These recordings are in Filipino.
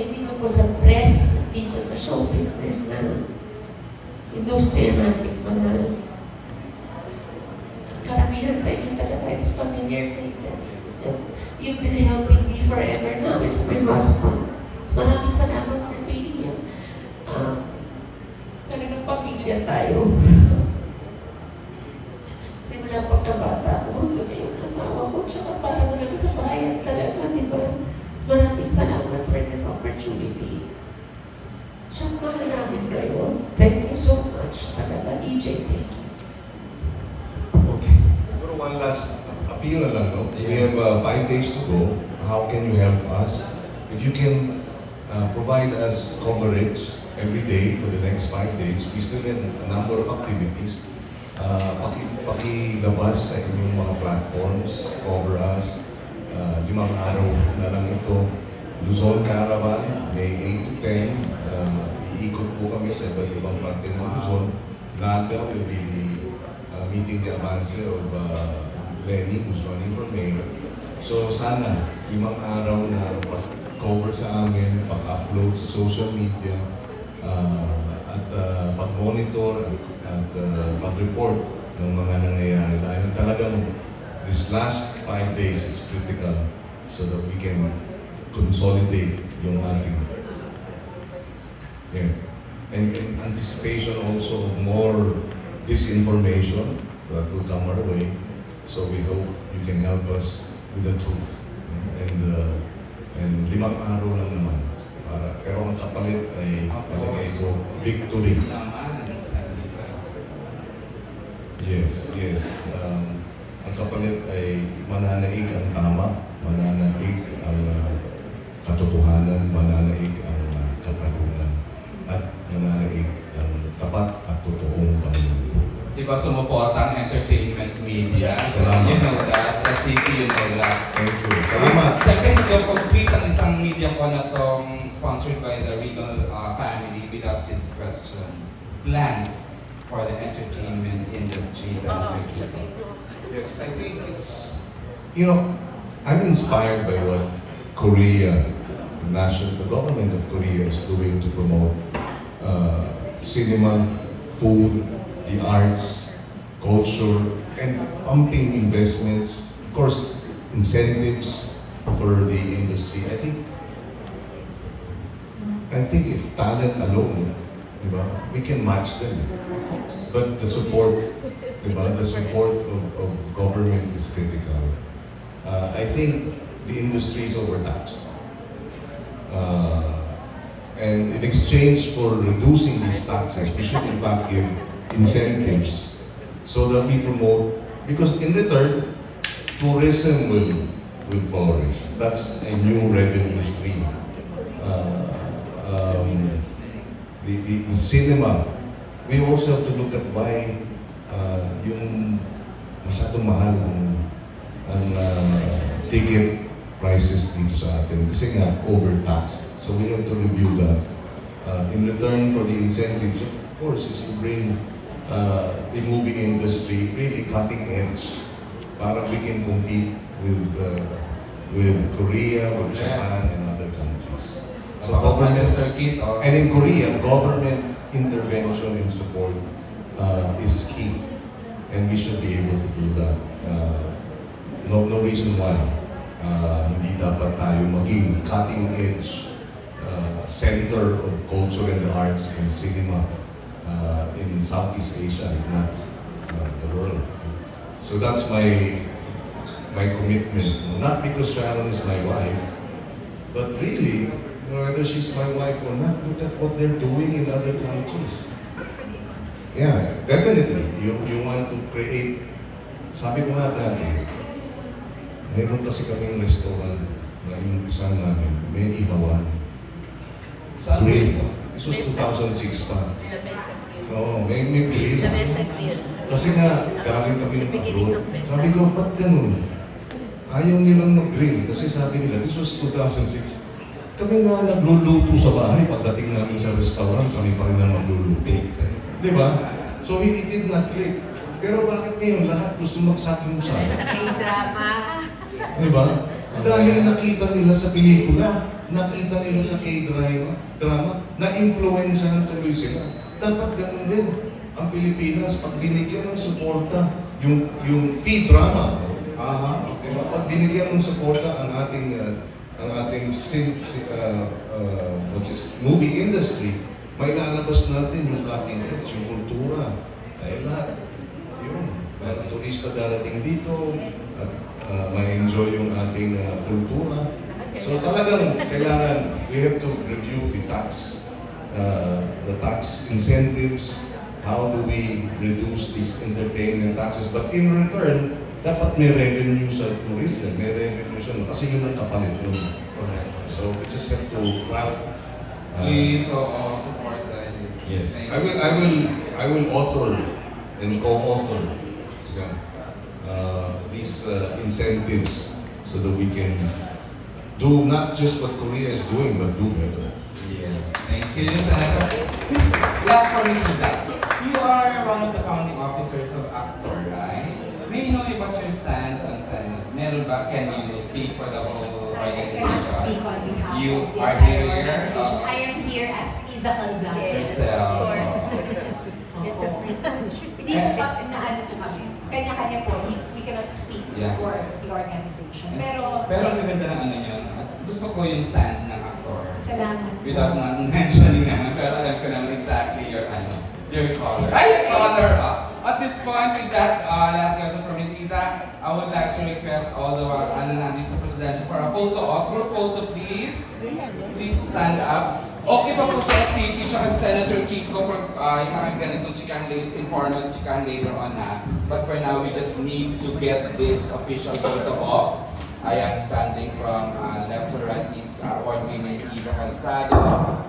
kaibigan ko sa press, dito sa show business na industriya natin, mga karamihan sa inyo talaga, it's familiar faces. You've been helping me forever now. It's my husband. Maraming salamat for being here. Uh, talagang pamilya tayo. Simula pagkabata ko, hanggang ngayon asawa ko, tsaka para na lang sa bayan talaga, di ba? Salamat for this opportunity. Siya, mahal namin kayo. Thank you so much. Talaga, EJ, thank you. Okay. Siguro one last appeal na lang, no? We Yes. have uh, five days to go. How can you help us? If you can uh, provide us coverage every day for the next five days, we still have a number of activities. Uh, paki, pakilabas sa inyong mga platforms, cover us. Uh, limang araw na lang ito. Luzon Caravan, May 8 to 10. Uh, iikot po kami sa iba't ibang parte ng Luzon. Naga will be the uh, meeting the advance of uh, Lenny, who's running for mayor. So sana, limang araw na cover sa amin, pag-upload sa social media, uh, at uh, pag-monitor at, at uh, mag-report ng mga nangyayari. Dahil talagang this last five days is critical so that we can consolidate yung ating yeah. And in anticipation also of more disinformation that will come our way. So we hope you can help us with the truth. And uh, and limang araw lang naman. Para, pero ang kapalit ay palagay ko victory. Yes, yes. Um, ang kapalit ay mananaig ang tama, mananaig ang uh, katotohanan, mananaig ang uh, katarungan, at mananaig ang tapat at totoong pangungko. Di ba sumuporta ang entertainment media? So, Salamat. you know that. The city, you know that. Thank you. Salamat. Hindi ko complete ang isang media ko na tong sponsored by the Regal uh, family without this question. Plans for the entertainment industry, Senator Kiko. Yes, I think it's, you know, I'm inspired by what Korea, the national, the government of Korea is doing to promote uh, cinema, food, the arts, culture, and pumping investments, of course, incentives for the industry. I think, I think if talent alone, di ba, we can match them. But the support diba? The support of, of government is critical. Uh, I think the industry is overtaxed. And in exchange for reducing these taxes, we should in fact give incentives so that we promote, because in return, tourism will, will flourish. That's a new revenue stream. Uh, um, the, the, the cinema, we also have to look at why uh, yung masyadong mahal ang, ang uh, ticket prices dito sa atin kasi nga overtaxed. So we have to review that. Uh, in return for the incentives, of course, is to bring uh, the movie industry really cutting edge para we can compete with uh, with Korea, with Japan, and other countries. So government Kit, or and in Korea, government intervention and support uh, is key. And we should be able to do that. Uh, no, no reason why uh, hindi dapat tayo maging cutting edge center of culture and the arts and cinema uh, in Southeast Asia, if not uh, the world. So that's my my commitment. Not because Sharon is my wife, but really, whether she's my wife or not, look at what they're doing in other countries. Yeah, definitely. You, you want to create, sabi ko nga dati, mayroon kasi kaming restaurant na inumpisa namin, may ihawan. Saan Grill. ito? This was 2006 pa. Oo, may, may Grill. Kasi nga, galing kami ng abroad. Sabi ko, ba't ganun? Ayaw nilang mag-grill. Kasi sabi nila, this was 2006. Kami nga nagluluto sa bahay. Pagdating namin sa restaurant, kami pa rin ang magluluto. Di ba? So it, it did not click. Pero bakit ngayon lahat gusto magsaking sa Sa K-drama. Di ba? Dahil nakita nila sa pelikula. Nakita nila sa K-drama, drama, na-influensyahan tuloy sila. Dapat ganun din. Ang Pilipinas, pag binigyan ng suporta, yung, yung K-drama, Aha. Diba? Pag binigyan ng suporta ang ating uh, ang ating sin, si, uh, uh, what's this, movie industry, may lalabas natin yung cutting edge, yung kultura, ay lahat. Yun. Mga turista darating dito, at uh, may enjoy yung ating uh, kultura. So talagang kailangan, we have to review the tax, uh, the tax incentives, how do we reduce these entertainment taxes, but in return, dapat may revenue sa tourism, may revenue siya, kasi yun ang kapalit nun. Correct. So we just have to craft. uh, Please, so support uh, this. Yes, I will, I will, I will author and co-author yeah, uh, these uh, incentives so that we can do not just what Korea is doing, but do better. Yes, thank you, Senator. Miss, last for Miss Liza. You are one of the founding officers of Actor, right? May I know about your stand on Senate? Meron ba, can you speak for the whole I cannot speak organization? on behalf You of the are entire here? organization. Oh. I am here as Iza Calzada. Yourself. It's a free Hindi po pa, uh, naano po kami. Kanya-kanya po, we, we cannot speak Yeah. for the organization. Pero, Pero ang gaganda ng ano niya, gusto ko yung stand ng actor. salamat. Without not mentioning naman, pero alam ko naman exactly your ano, your color. Ay, color! ah. At this point, with that uh, last question from Ms. Isa, I would like to request all the uh, ano nandito sa presidential for a photo op. Group photo, please. Please stand up. Okay pa po sa CP tsaka Senator Kiko for uh, yung mga ganitong chikahan later, informal chikahan later on ha. But for now, we just need to get this official photo op. Ayan, standing from uh, left to right is uh, award-winning Eva Calzado,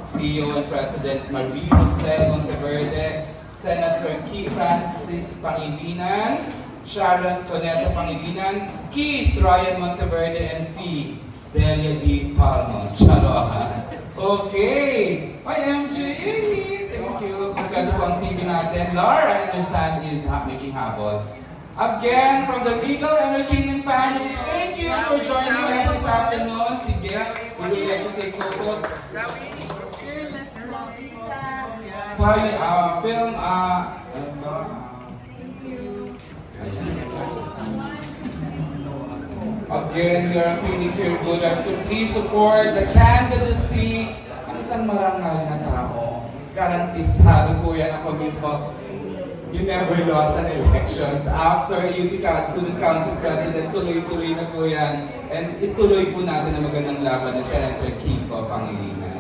CEO and President Marie Rosel Monteverde, Senator Keith Francis Pangilinan, Sharon Coneta Pangilinan, Keith Ryan Monteverde, and Fee Delia D. Palmos. Charohan. Okay! IMG! Thank you. Kagado po ang TV natin. Laura, I understand, is making habol. Again, from the Regal Entertainment family, thank you for joining us this afternoon. Sige, we will let you take photos. Pai, uh, film, uh, Again, we are appealing to your hearts to please support the candidacy ng isang marangal na tao. Garantisado po yan ako mismo. You never lost an elections. After Council, Student Council President, tuloy-tuloy na po yan. And ituloy po natin ang magandang laban ni Senator Kiko Pangilinan.